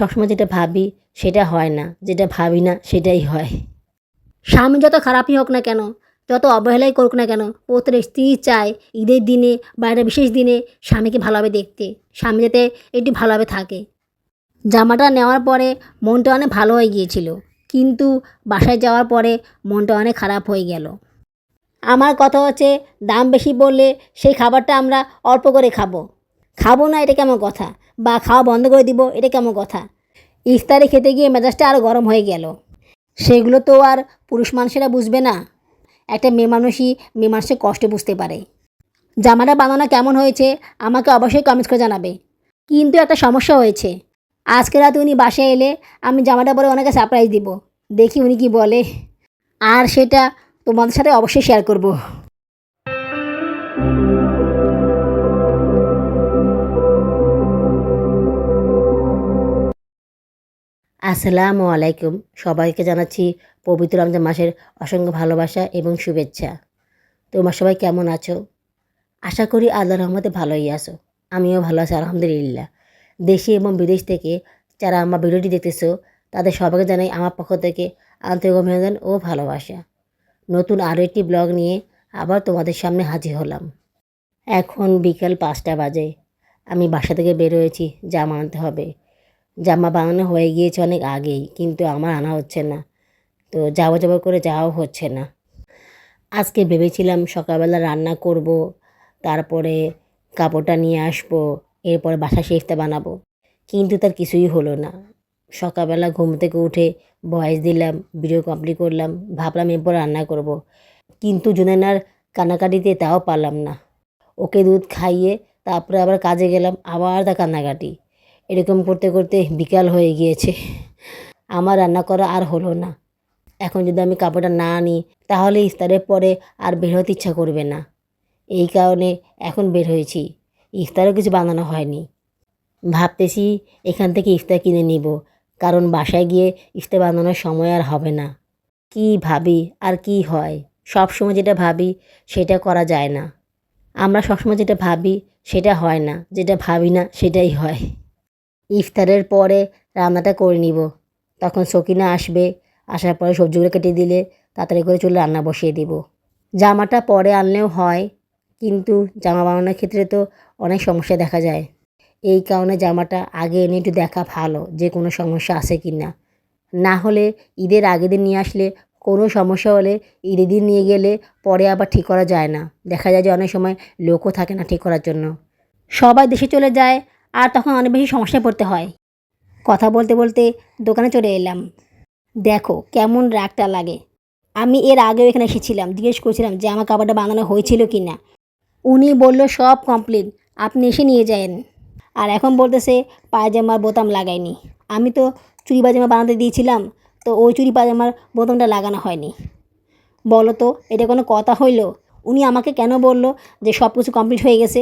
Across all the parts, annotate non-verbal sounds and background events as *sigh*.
সবসময় যেটা ভাবি সেটা হয় না, যেটা ভাবি না সেটাই হয়। স্বামী যত খারাপই হোক না কেন, যত অবহেলাই করুক না কেন প্রত্যেক স্ত্রী চায় ঈদের দিনে বা একটা বিশেষ দিনে স্বামীকে ভালোভাবে দেখতে, স্বামী যাতে একটু ভালোভাবে থাকে। জামাটা নেওয়ার পরে মনটা অনেক ভালো হয়ে গিয়েছিল, কিন্তু বাসায় যাওয়ার পরে মনটা অনেক খারাপ হয়ে গেল। আমার কথা হচ্ছে, দাম বেশি বললে সেই খাবারটা আমরা অল্প করে খাব। খাব না, এটা কেমন কথা? বা খাওয়া বন্ধ করে দিব, এটা কেমন কথা? ইফতারে খেতে গিয়ে মেজাজটা আরও গরম হয়ে গেল। সেগুলো তো আর পুরুষ মানুষেরা বুঝবে না। একটা মেয়ে মানুষই মেয়ে মানুষের কষ্ট বুঝতে পারে। জামাটা বানানো কেমন হয়েছে, আমাকে অবশ্যই কমেন্টস করে জানাবে। কিন্তু একটা সমস্যা হয়েছে। আজকে রাতে উনি বাসায় এলে আমি জামাটা পরে ওনাকে সারপ্রাইজ দিব। দেখি উনি কি বলে। আর সেটা তোমাদের সাথে অবশ্যই শেয়ার করব। আসসালামু আলাইকুম। সবাইকে জানাচ্ছি পবিত্র রমজান মাসের অসংখ্য ভালোবাসা এবং শুভেচ্ছা। তোমার সবাই কেমন আছো? আশা করি আল্লাহ রহমতে ভালোই আছো। আমিও ভালো আছি, আলহামদুলিল্লাহ। দেশে এবং বিদেশ থেকে যারা আমার ভিডিওটি দেখতেছো, তাদের সবাইকে জানাই আমার পক্ষ থেকে আন্তরিক অভিনন্দন ও ভালোবাসা। নতুন আরও একটি ব্লগ নিয়ে আবার তোমাদের সামনে হাজির হলাম। এখন বিকেল পাঁচটা বাজে। আমি বাসা থেকে বের হয়েছি জামা আনতে হবে। জামা বানানো হয়ে গিয়েছে অনেক আগেই, কিন্তু আমার আনা হচ্ছে না। তো যাব যাব করে যাওয়াও হচ্ছে না। আজকে ভেবেছিলাম সকালবেলা রান্না করব, তারপরে কাপড়টা নিয়ে আসব, এরপরে বাসা শেফতে বানাবো। কিন্তু তার কিছুই হলো না। সকালবেলা ঘুম থেকে উঠে ভয়েস দিলাম ভিডিও কমপ্লিট করলাম, ভাবলাম এরপর রান্না করব। কিন্তু জুনেনার কান্নাকাটিতে তাও পারলাম না। ওকে দুধ খাইয়ে তারপরে আবার কাজে গেলাম, আবার তা কান্নাকাটি। এরকম করতে করতে বিকাল হয়ে গিয়েছে। আমার রান্না করা আর হলো না। এখন যদি আমি কাপড়টা না আনি, তাহলে ইফতারের পরে আর বের হতে ইচ্ছা করবে না। এই কারণে এখন বের হয়েছি। ইফতারও কিছু বানানো হয়নি। ভাবতেছি এখান থেকে ইফতার কিনে নিব, কারণ বাসায় গিয়ে ইফতার বানানোর সময় আর হবে না। কি ভাবি আর কি হয়? সব সময় যেটা ভাবি, সেটা করা যায় না। আমরা সবসময় যেটা ভাবি, সেটা হয় না। যেটা ভাবি না, সেটাই হয়। ইফতারের পরে রান্নাটা করে নিব। তখন সকিনা আসবে, আসার পরে সবজিগুলো কেটে দিলে তাড়াতাড়ি করে চলে রান্না বসিয়ে দিব। জামাটা পরে আনলেও হয়, কিন্তু জামা বানানোর ক্ষেত্রে তো অনেক সমস্যা দেখা যায়। এই কারণে জামাটা আগে এনে একটু দেখা ভালো যে কোনো সমস্যা আছে কি না। না হলে ঈদের আগের দিন নিয়ে আসলে কোনো সমস্যা হলে ঈদের দিন নিয়ে গেলে পরে আবার ঠিক করা যায় না। দেখা যায় যে অনেক সময় লোকও থাকে না ঠিক করার জন্য। সবাই দেশে চলে যায় আর তখন অনেক বেশি সমস্যায় পড়তে হয়। কথা বলতে বলতে দোকানে চলে এলাম। দেখো কেমন রাগটা লাগে। আমি এর আগেও এখানে এসেছিলাম, জিজ্ঞেস করছিলাম যে আমার কাপড়টা বানানো হয়েছিল কি না। উনি বলল, সব কমপ্লিট আপনি এসে নিয়ে যান। আর এখন বলতেছে, পায়জামার বোতাম লাগায়নি আমি তো চুরি পায়জামা বানাতে দিয়েছিলাম, তো ওই চুরি পায়জামার বোতামটা লাগানো হয়নি। বলো তো, এটা কোনো কথা হইল? উনি আমাকে কেন বলল যে সব কিছু কমপ্লিট হয়ে গেছে?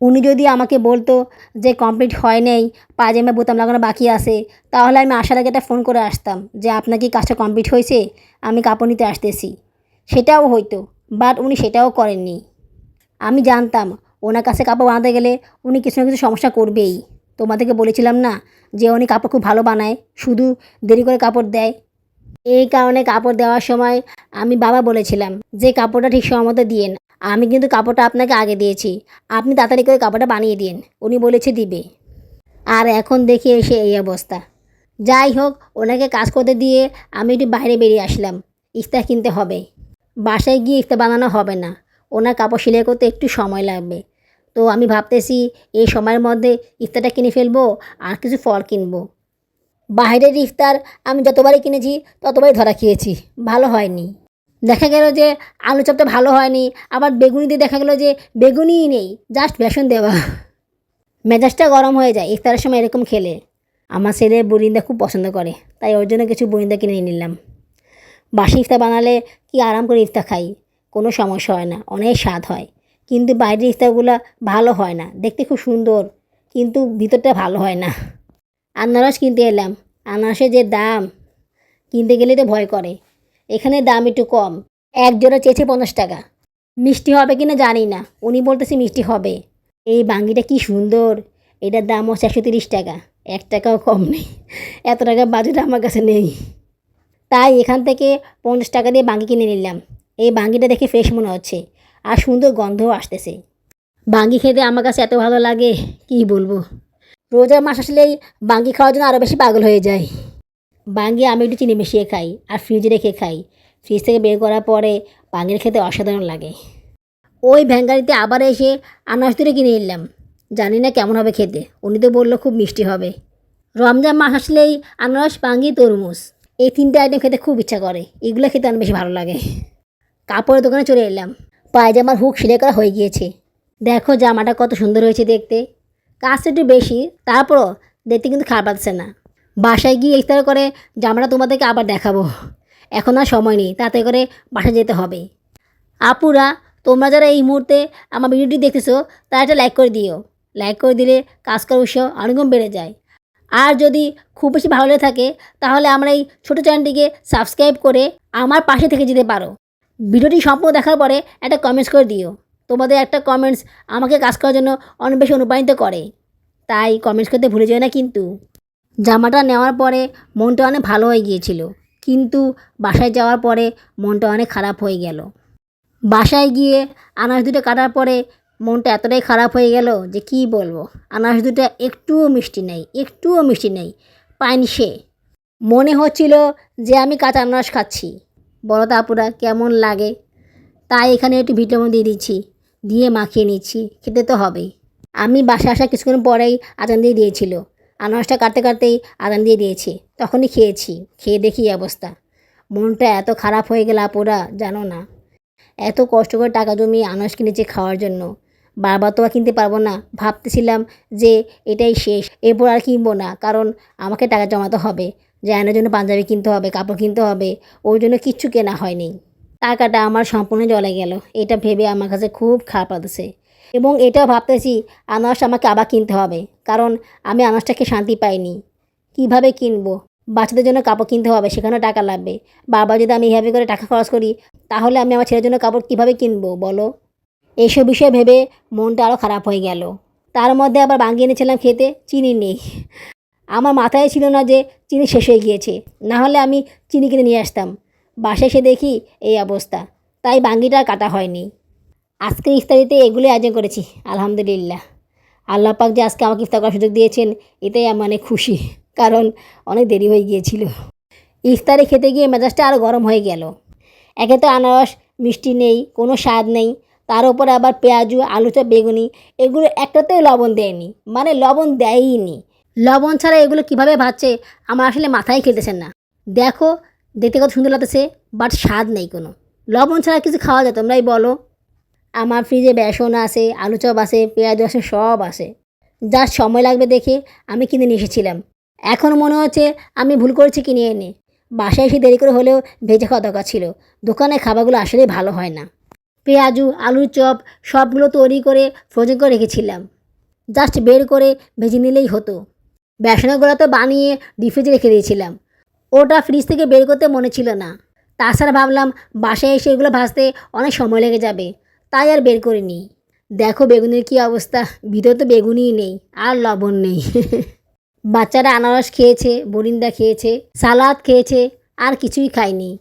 উনি যদি আমাকে বলতো যে কমপ্লিট হয় নাই পায়জামা বোতাম লাগানো বাকি আছে, তাহলে আমি আসার আগে একটা ফোন করে আসতাম যে আপনার কি কাজটা কমপ্লিট হয়েছে? আমি কাপড় নিতে আসতেছি। সেটাও হইতো বাট উনি সেটাও করেননি। আমি জানতাম ওনার কাছে কাপড় বানাতে গেলে উনি কিছু না কিছু সমস্যা করবেই। তোমাদেরকে বলেছিলাম না যে উনি কাপড় খুব ভালো বানায়, শুধু দেরি করে কাপড় দেয়? এই কারণে কাপড় দেওয়ার সময় আমি বাবা বলেছিলাম যে কাপড়টা ঠিক সময় মতো দিয়েন। আমি কিন্তু কাপড়টা আপনাকে আগে দিয়েছি। আপনি তাড়াতাড়ি করে কাপড়টা বানিয়ে দিন। উনি বলেছে দিবে। আর এখন দেখি এসে এই অবস্থা। যাই হোক, ওনাকে কাজ করতে দিয়ে আমি একটু বাইরে বেরিয়ে আসলাম। ইফতার কিনতে হবে। বাসায় গিয়ে ইফতার বানানো হবে না। ওনার কাপড় সেলাই করতে একটু সময় লাগবে। তো আমি ভাবতেছি, এই সময়ের মধ্যে ইফতারটা কিনে ফেলব আর কিছু ফল কিনবো। বাইরের ইফতার আমি যতবারই কিনেছি, ততবারই ধরা খেয়েছি। ভালো হয়নি। দেখা গেল যে আলু চপটা ভালো হয়নি, আবার বেগুনি দিয়ে দেখা গেলো যে বেগুনিই নেই জাস্ট বেসন দেওয়া। মেজাজটা গরম হয়ে যায়, ইফতারের সময় এরকম খেলে। আমার ছেলে বুরিন্দা খুব পছন্দ করে, তাই ওর জন্য কিছু বুরিন্দা কিনে নিলাম। বাসি ইফতার বানালে কি আরাম করে ইফতার খাই? কোনো সমস্যা হয় না, অনেক স্বাদ হয়। কিন্তু বাইরের ইফতারগুলো ভালো হয় না, দেখতে খুব সুন্দর, কিন্তু ভিতরটা ভালো হয় না। আনারস কিনতে এলাম, আনারসের যে দাম, কিনতে গেলে তো ভয় করে। এখানে দাম একটু কম। এক জোড়া চেয়েছে পঞ্চাশ টাকা। মিষ্টি হবে কি না জানি না। উনি বলতেছে মিষ্টি হবে। এই বাঙ্গিটা কি সুন্দর। এটার দাম হচ্ছে একশো তিরিশ টাকা। এক টাকাও কম নেই। এত টাকা বাজেট আমার কাছে নেই। তাই এখান থেকে পঞ্চাশ টাকা দিয়ে বাঙ্গি কিনে নিলাম। এই বাঙ্গিটা দেখে ফ্রেশ মনে হচ্ছে। আর সুন্দর গন্ধও আসতেছে। বাঙ্গি খেতে আমার কাছে এত ভালো লাগে, কি বলব? রোজার মাস আসলেই বাঙ্গি খাওয়ার জন্য আরও বেশি পাগল হয়ে যায়। বাঙ্গি আমি একটু চিনি মিশিয়ে খাই আর ফ্রিজে রেখে খাই। ফ্রিজ থেকে বের করার পরে বাঙ্গির খেতে অসাধারণ লাগে। ওই ভ্যাঙ্গারিতে আবার এসে আনারস দূরে কিনে নিলাম। জানি না কেমন হবে খেতে। উনি তো বলল খুব মিষ্টি হবে। রমজান মাস আসলেই আনারস, বাঙ্গি, তরমুজ এই তিনটে আইটেম খেতে খুব ইচ্ছা করে। এগুলো খেতে আমার বেশি ভালো লাগে। কাপড়ের দোকানে চলে এলাম। পায়জামার হুক সেলাই করা হয়ে গিয়েছে। দেখো জামাটা কত সুন্দর হয়েছে দেখতে। কাজটা একটু বেশি, তারপরও দেখতে কিন্তু খারাপ লাগছে না। বাসায় গিয়ে ইফতার করে, জামাটা তোমাদেরকে আবার দেখাবো। এখন আর সময় নেই তাতে করে বাসায় যেতে হবে। আপুরা, তোমরা যারা এই মুহূর্তে আমার ভিডিওটি দেখতেছো, তারা একটা লাইক করে দিও। লাইক করে দিলে কাজ করার উৎসাহ অনেকগুণ বেড়ে যায়। আর যদি খুব বেশি ভালো লেগে থাকে, তাহলে আমরা এই ছোটো চ্যানেলটিকে সাবস্ক্রাইব করে আমার পাশে থেকে যেতে পারো। ভিডিওটি সম্পূর্ণ দেখার পরে একটা কমেন্টস করে দিও। তোমাদের একটা কমেন্টস আমাকে কাজ করার জন্য অনেক বেশি অনুপ্রাণিত করে। তাই কমেন্টস করতে ভুলে যায় না কিন্তু। জামাটা নেওয়ার পরে মনটা অনেক ভালো হয়ে গিয়েছিল। কিন্তু বাসায় যাওয়ার পরে মনটা অনেক খারাপ হয়ে গেল। বাসায় গিয়ে আনাজ দুটো কাটার পরে মনটা এতটাই খারাপ হয়ে গেল যে কি বলব? আনাজ দুটো একটুও মিষ্টি নেই, একটুও মিষ্টি নেই পাইনি সে। মনে হচ্ছিল যে আমি কাঁচা আনারস খাচ্ছি। বলো তো আপুরা, কেমন লাগে? তাই এখানে একটু ভিটামিন দিয়ে দিচ্ছি। দিয়ে মাখিয়ে নিচ্ছি, খেতে তো হবেই। আমি বাসা আসা কিছুক্ষণ পরেই আজান দিয়ে দিয়েছিল। আনারসটা কাটতে কাটতেই আজান দিয়ে দিয়েছি। তখনই খেয়েছি, খেয়ে দেখি অবস্থা। মনটা এত খারাপ হয়ে গেল আপুরা, জানো না। এত কষ্ট করে টাকা জমিয়ে আনারস কিনেছি খাওয়ার জন্য। বারবার তো আর কিনতে পারব না। ভাবতেছিলাম যে এটাই শেষ। এরপর আর কিনবো না, কারণ আমাকে টাকা জমাতে হবে। জায়নের জন্য পাঞ্জাবি কিনতে হবে, কাপড় কিনতে হবে। ওর জন্য কিচ্ছু কেনা হয়নি। টাকাটা আমার সম্পূর্ণ জলে গেল। এটা ভেবে আমার কাছে খুব খারাপ লাগতেছে। এবং এটাও ভাবতেছি আনারস আমাকে আবার কিনতে হবে, কারণ আমি আনারসটাকে শান্তি পাইনি। কীভাবে কিনবো? বাচ্চাদের জন্য কাপড় কিনতে হবে, সেখানেও টাকা লাগবে। বাবা যদি আমি এইভাবে করে টাকা খরচ করি, তাহলে আমি আমার ছেলের জন্য কাপড় কীভাবে কিনবো, বলো? এইসব বিষয়ে ভেবে মনটা আরও খারাপ হয়ে গেল। তার মধ্যে আবার বাঙ্গি এনেছিলাম খেতে, চিনি নেই। আমার মাথায় ছিল না যে চিনি শেষ হয়ে গিয়েছে, না হলে আমি চিনি কিনে নিয়ে আসতাম। বাসায় এসে দেখি এই অবস্থা, তাই বাঙ্গিটা কাটা হয়নি। আজকে ইফতারিতে এগুলো আয়োজন করেছি, আলহামদুলিল্লাহ। আল্লাহ পাক যে আজকে আমাকে ইফতার করার সুযোগ দিয়েছেন, এটাই আমি অনেক খুশি, কারণ অনেক দেরি হয়ে গিয়েছিল। ইফতারে খেতে গিয়ে মেজাজটা আরও গরম হয়ে গেল। একে তো আনারস, মিষ্টি নেই, কোনো স্বাদ নেই, তার উপরে আবার পেঁয়াজু আলু চপ বেগুনি, এগুলো একটাতেও লবণ দেয়নি মানে লবণ দেয়ইনি। লবণ ছাড়া এগুলো কীভাবে ভাজছে, আমার আসলে মাথায় খেলতেছেন না। দেখো, দেখতে কত সুন্দর লাগতেছে বাট স্বাদ নেই কোনো। লবণ ছাড়া কিছু খাওয়া যায়, তোমরাই বলো। আমার ফ্রিজে বেসন আছে, আলু চপ আছে, পেঁয়াজ আছে সব আছে। যার সময় লাগবে দেখে আমি কিনে নিয়ে এসেছিলাম। এখন মনে হচ্ছে আমি ভুল করেছি কিনে এনে। বাসায় এসে দেরি করে হলেও ভেজে খাওয়া দরকার ছিল। দোকানে খাবারগুলো আসলেই ভালো হয় না। পেঁয়াজু, আলুর চপ সবগুলো তৈরি করে ফ্রোজেন করে রেখেছিলাম। জাস্ট বের করে ভেজে নিলেই হতো। বেসনের গোলা তো বানিয়ে ডিফ্রিজে রেখে দিয়েছিলাম। ওটা ফ্রিজ থেকে বের করতে মনে ছিল না। তাছাড়া ভাবলাম বাসায় এসে এগুলো ভাজতে অনেক সময় লেগে যাবে। তাই আর বের করিনি দেখো বেগুনের কী অবস্থা। ভিতরে তো বেগুনই নেই, আর লবণ নেই। *laughs* বাচ্চারা আনারস খেয়েছে, বরিন্দা খেয়েছে, সালাদ খেয়েছে, আর কিছুই খায়নি।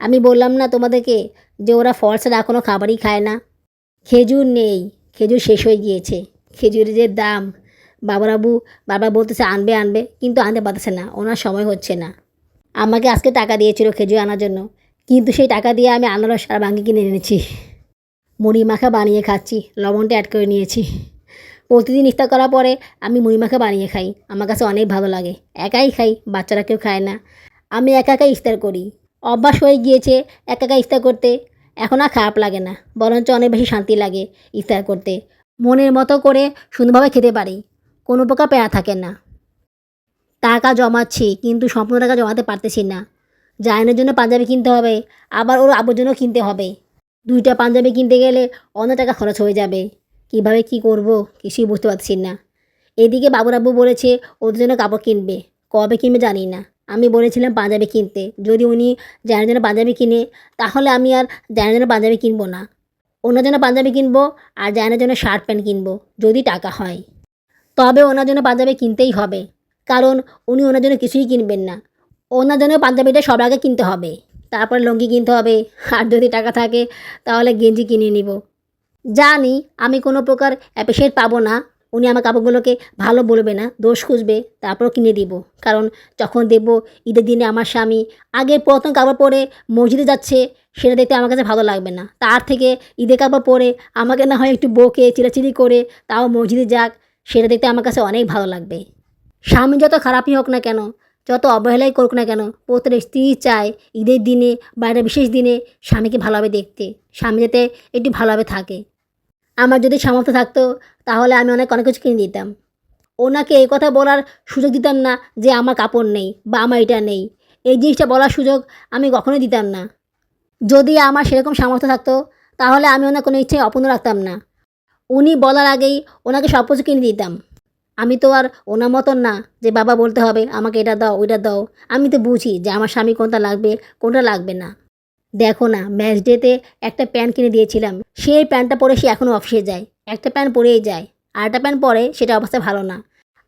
আমি বললাম না তোমাদেরকে যে ওরা ফল ছাড়া কোনো খাবারই খায় না। খেজুর নেই, খেজুর শেষ হয়ে গিয়েছে। খেজুরের যে দাম, বাবারাবু বাবা বলতেছে আনবে আনবে, কিন্তু আনতে পারতেছে না, ওনার সময় হচ্ছে না। আমাকে আজকে টাকা দিয়েছিল খেজুর আনার জন্য, কিন্তু সেই টাকা দিয়ে আমি আনারস আর ভাঙ্গি কিনে এনেছি। মুড়ি মাখা বানিয়ে খাচ্ছি, লবণটা অ্যাড করে নিয়েছি। প্রতিদিন ইফতার করার পরে আমি মুড়ি মাখা বানিয়ে খাই, আমার কাছে অনেক ভালো লাগে। একাই খাই, বাচ্চারা কেউ খায় না। আমি একা একাই ইফতার করি। অভ্যাস হয়ে গিয়েছে একা একা ইফতার করতে। এখন আর খারাপ লাগে না, বরঞ্চ অনেক বেশি শান্তি লাগে ইফতার করতে। মনের মতো করে সুন্দরভাবে খেতে পারি, কোনো প্রকার প্যারা থাকে না। টাকা জমাচ্ছি, কিন্তু সম্পূর্ণ টাকা জমাতে পারতেছি না। জায়নের জন্য পাঞ্জাবি কিনতে হবে, আবার ওর আবুর কিনতে হবে। দুইটা পাঞ্জাবি কিনতে গেলে অনেক টাকা খরচ হয়ে যাবে। কীভাবে কি করব? কিছুই বুঝতে পারছি না। এদিকে বাবুর আব্বু বলেছে, ওদের জন্য কাপড় কিনবে। কবে কিনবে জানি না। আমি বলেছিলাম, পাঞ্জাবি কিনতে। যদি উনি জায়নের জন্য পাঞ্জাবি কিনে, তাহলে আমি আর জায়নের জন্য পাঞ্জাবি কিনবো না। ওনার জন্য পাঞ্জাবি কিনবো আর জায়নের জন্য শার্ট প্যান্ট কিনবো, যদি টাকা হয়। তবে ওনার জন্য পাঞ্জাবি কিনতেই হবে। কারণ উনি ওনার জন্য কিছুই কিনবেন না। ওনার জন্য পাঞ্জাবিটা সব আগে কিনতে হবে। তারপর লুঙ্গি কিনতে হবে। আর যদি টাকা থাকে, তাহলে গেঞ্জি কিনে নিব। জানি আমি কোনো প্রকার অ্যাপ্রিসিয়েট পাবো না। উনি আমার কাপড়গুলোকে ভালো বলবে না, দোষ খুঁজবে তারপর কিনে দিব। কারণ যখন দেখব ঈদের দিনে আমার স্বামী আগে প্রথম কাপড় পরে মসজিদে যাচ্ছে, সেটা দেখতে আমার কাছে ভালো লাগবে না। তার থেকে ঈদের কাপড় পরে আমাকে না হয় একটু বকে চিরাচিরি করে, তাও মসজিদে যাক, সেটা দেখতে আমার কাছে অনেক ভালো লাগবে। স্বামী যত খারাপই হোক না কেন যত অবহেলাই করুক না কেন প্রত্যেক স্ত্রী চায় ঈদের দিনে বা একটা বিশেষ দিনে স্বামীকে ভালোভাবে দেখতে। স্বামী যাতে একটু ভালোভাবে থাকে। আমার যদি সামর্থ্য থাকতো, তাহলে আমি অনেক অনেক কিছু কিনে দিতাম। ওনাকে এই কথা বলার সুযোগ দিতাম না যে আমার কাপড় নেই বা আমার এটা নেই। এই জিনিসটা বলার সুযোগ আমি কখনোই দিতাম না। যদি আমার সেরকম সামর্থ্য থাকতো, তাহলে আমি ওনার কোনো ইচ্ছে অপূর্ণ রাখতাম না। উনি বলার আগেই ওনাকে সব কিছু কিনে দিতাম। আমি তো আর ওনার মতন না যে বাবা বলতে হবে, আমাকে এটা দাও, ওইটা দাও। আমি তো বুঝি যে আমার স্বামী কোনটা লাগবে কোনটা লাগবে না। দেখো না ম্যাচ ডেতে একটা প্যান্ট কিনে দিয়েছিলাম। সেই প্যান্টটা পরে সে এখনও অফিসে যায়। একটা প্যান্ট পরেই যায় আরেকটা প্যান্ট পরে সেটা অবস্থা ভালো না।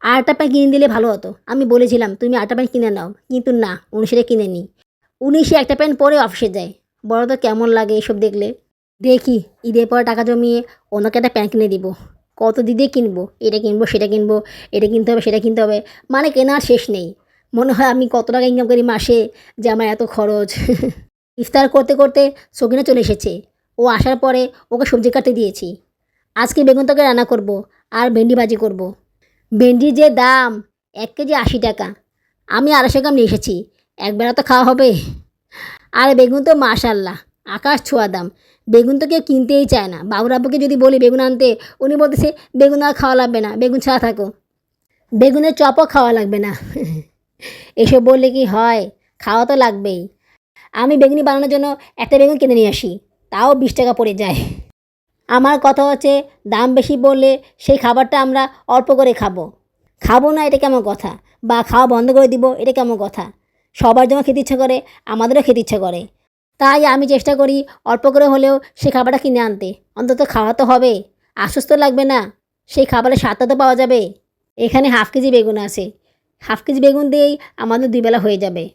আরেকটা প্যান্ট কিনে দিলে ভালো হতো। আমি বলেছিলাম, তুমি আরেকটা প্যান্ট কিনে নাও। কিন্তু না, উনি সেটা কিনে নি উনি সে একটা প্যান্ট পরে অফিসে যায়। বড় তো কেমন লাগে এসব দেখলে। দেখি, ঈদের পরে টাকা জমিয়ে ওনাকে একটা প্যান্ট কিনে দিব। কত দিদি কিনবো? এটা কিনবো, সেটা কিনবো, এটা কিনতে হবে, সেটা কিনতে হবে। মানে কেনার শেষ নেই। মনে হয় আমি কত টাকা ইনকাম করি মাসে যে আমার এত খরচ। *laughs* ইফতার করতে করতে সকিনা চলে এসেছে। ও আসার পরে ওকে সবজি কাটতে দিয়েছি। আজকে বেগুন তরকারি রান্না করব আর ভেন্ডি ভাজি করব। ভেন্ডির যে দাম, এক কেজি আশি টাকা। আমি আড়াইশো গ্রাম নিয়ে এসেছি। একবেলা তো খাওয়া হবে। আর বেগুন তো মাশাল্লাহ আকাশ ছোঁয়া দাম। বেগুন তো কেউ কিনতেই চায় না। বাবুর আব্বুকে যদি বলি বেগুন আনতে, উনি বলতেছে, বেগুন আর খাওয়া লাগবে না, বেগুন ছাড়া থাকো। বেগুনের চপও খাওয়া লাগবে না। *laughs* এসব বললে কি হয়? খাওয়া তো লাগবেই। আমি বেগুনি বানানোর জন্য একটা বেগুন কিনে নিয়ে আসি, তাও বিশ টাকা পড়ে যায়। আমার কথা হচ্ছে, দাম বেশি বললে সেই খাবারটা আমরা অল্প করে খাব। খাব না, এটা কেমন কথা? বা খাওয়া বন্ধ করে দিব, এটা কেমন কথা? সবার যেমন খেতে ইচ্ছা করে, আমাদেরও খেতে ইচ্ছা করে। তাই আমি চেষ্টা করি অল্প করে হলেও সেই খাবারটা কিনে আনতে। অন্তত খাওয়া তো হবে। আশ্বস্ত লাগবে না। সেই খাবারের স্বাদটা তো পাওয়া যাবে। এখানে হাফ কেজি বেগুন আছে। হাফ কেজি বেগুন দিয়েই আমাদের দুই বেলা হয়ে যাবে।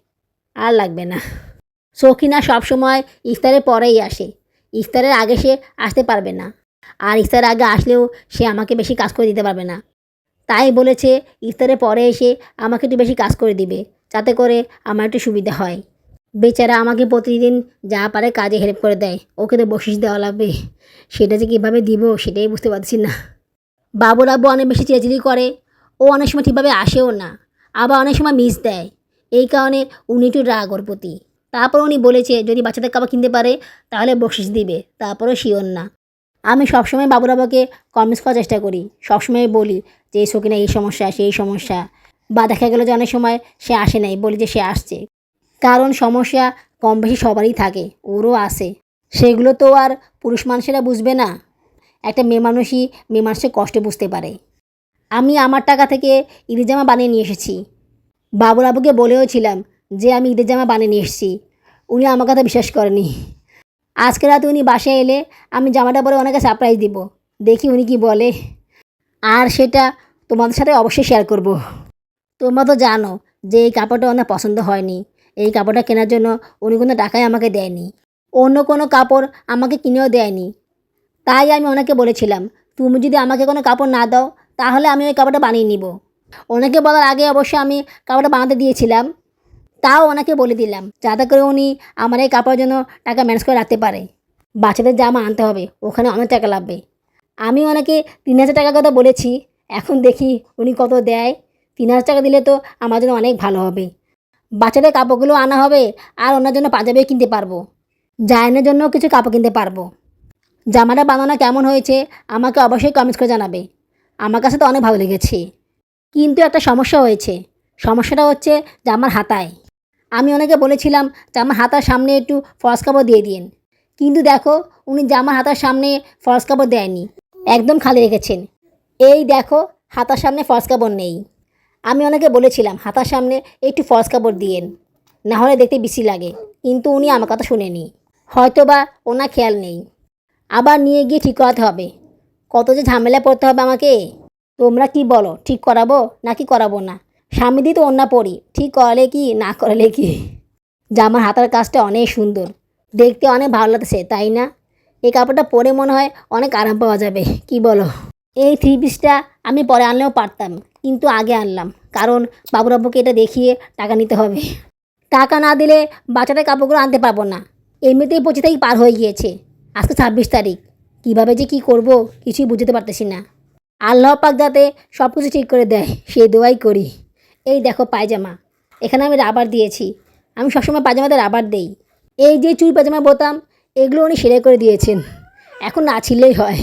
আর লাগবে না। সখিনা সবসময় ইফতারের পরেই আসে। ইফতারের আগে সে আসতে পারবে না। আর ইফতারের আগে আসলেও সে আমাকে বেশি কাজ করে দিতে পারবে না। তাই বলেছে, ইফতারের পরে এসে আমাকে একটু বেশি কাজ করে দিবে। যাতে করে আমার একটু সুবিধা হয়। বেচারা আমাকে প্রতিদিন যা পারে কাজে হেল্প করে দেয়। ওকে তো বসিস দেওয়া লাগবে। সেটা যে কীভাবে দিব সেটাই বুঝতে পারছি না। বাবুর আব্বু অনেক বেশি চেঁচিলি করে। ও অনেক সময় ঠিকভাবে আসেও না। আবার অনেক সময় মিস দেয়। এই কারণে উনি একটু রাগ ওর প্রতি। তারপর উনি বলেছে, যদি বাচ্চাদের খাবার কিনতে পারে, তাহলে বকশিস দিবে। তারপরেও শিওর না। আমি সবসময় বাবুর বাবাকে কনভিন্স করার চেষ্টা করি। সবসময় বলি যে সকিনা এই সমস্যা, সেই সমস্যা। বা দেখা গেলো যে অনেক সময় সে আসে নাই, বলি যে সে আসছে। কারণ সমস্যা কম বেশি সবারই থাকে, ওরও আসে সেগুলো তো আর পুরুষ মানুষেরা বুঝবে না। একটা মেয়ে মানুষই মেয়ে মানুষের কষ্ট বুঝতে পারে। আমি আমার টাকা থেকে ঈদের জামা বানিয়ে নিয়ে এসেছি। বাবুর আবুকে বলেও ছিলাম যে আমি ঈদের জামা বানিয়ে নিয়ে এসেছি। উনি আমার কথা বিশ্বাস করেনি। আজকে রাতে উনি বাসায় এলে আমি জামাটা পরে ওনাকে সারপ্রাইজ দিব। দেখি উনি কি বলে। আর সেটা তোমাদের সাথে অবশ্যই শেয়ার করব। তোমরা তো জানো যে এই কাপড়টা ওনার পছন্দ হয়নি। এই কাপড়টা কেনার জন্য উনি কোনো টাকাই আমাকে দেয়নি। অন্য কোনো কাপড় আমাকে কিনেও দেয়নি। তাই আমি ওনাকে বলেছিলাম, তুমি যদি আমাকে কোনো কাপড় না দাও, তাহলে আমি ওই কাপড়টা বানিয়ে নিব। ওনাকে বলার আগে অবশ্য আমি কাপড়টা বানাতে দিয়েছিলাম। তাও ওনাকে বলে দিলাম, যাতে করে উনি আমার এই কাপড়ের জন্য টাকা ম্যানেজ করে রাখতে পারে। বাচ্চাদের জামা আনতে হবে, ওখানে অনেক টাকা লাগবে। আমি ওনাকে তিন হাজার টাকার কথা বলেছি, এখন দেখি উনি কত দেয়। তিন হাজার টাকা দিলে তো আমার জন্য অনেক ভালো হবে। বাচ্চাদের কাপড়গুলো আনা হবে আর ওনার জন্য পাঞ্জাবি কিনতে পারব। জায়নের জন্য কিছু কাপড় কিনতে পারব। জামাটা বানানো কেমন হয়েছে, আমাকে অবশ্যই কমেন্টস করে জানাবে। আমার কাছে তো অনেক ভালো লেগেছে। কিন্তু একটা সমস্যা হয়েছে। সমস্যাটা হচ্ছে জামার হাতায়। আমি ওনাকে বলেছিলাম, জামার হাতার সামনে একটু ফলস কাপড় দিয়ে দিন কিন্তু দেখো, উনি জামার হাতার সামনে ফলস কাপড় দেয়নি। একদম খালি রেখেছেন। এই দেখো, হাতার সামনে ফলস কাপড় নেই। আমি ওনাকে বলেছিলাম, হাতার সামনে একটু ফলস কাপড় দিয়েন, না হলে দেখতে বেশি লাগে। কিন্তু উনি আমার কথা শুনেনি হয়তো বা ওনার খেয়াল নেই। আবার নিয়ে গিয়ে ঠিক করাতে হবে। কত যে ঝামেলা পড়তে হবে আমাকে? তোমরা কি বলো, ঠিক করাবো নাকি করাবো না? স্বামী দিয়ে তো অন্য পড়ি, ঠিক করালে কি, না করালে কি? জামার হাতার কাজটা অনেক সুন্দর। দেখতে অনেক ভালো লাগছে, তাই না? এই কাপড়টা পরে মনে হয় অনেক আরাম পাওয়া যাবে, কি বলো? এই থ্রি পিসটা আমি পরে আনলেও পারতাম, কিন্তু আগে আনলাম। কারণ বাবুরাব্বুকে এটা দেখিয়ে টাকা নিতে হবে। টাকা না দিলে বাচ্চাটার কাপড়গুলো আনতে পারব না। এমনিতেই পঁচিশ তারিখ পার হয়ে গিয়েছে। আজকে ছাব্বিশ তারিখ। কীভাবে যে কি করব কিছুই বুঝতে পারতেছি না। আল্লাহ পাক যাতে সব কিছু ঠিক করে দেয়, সেই দোয়াই করি। এই দেখো পায়জামা। এখানে আমি রাবার দিয়েছি। আমি সবসময় পায়জামাতে রাবার দেই। এই যে চুই পায়জামা বোতাম, এগুলো উনি সেলাই করে দিয়েছেন। এখন না ছিলেই হয়।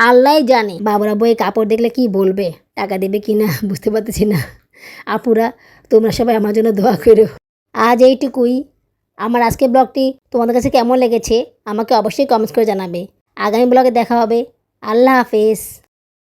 আল্লাহ জানে। বাবুরা বই কাপড় দেখলে কি বলবে? টাকা দেবে কি না? *laughs* বুঝতে পারতেছি না। আপুরা, তোমরা সবাই আমার জন্য দোয়া করো। আজ এইটুকুই। আমার আজকের ব্লগটি তোমাদের কাছে কেমন লেগেছে, আমাকে অবশ্যই কমেন্টস করে জানাবে। আগামী ব্লগে দেখা হবে। আল্লাহ হাফেজ।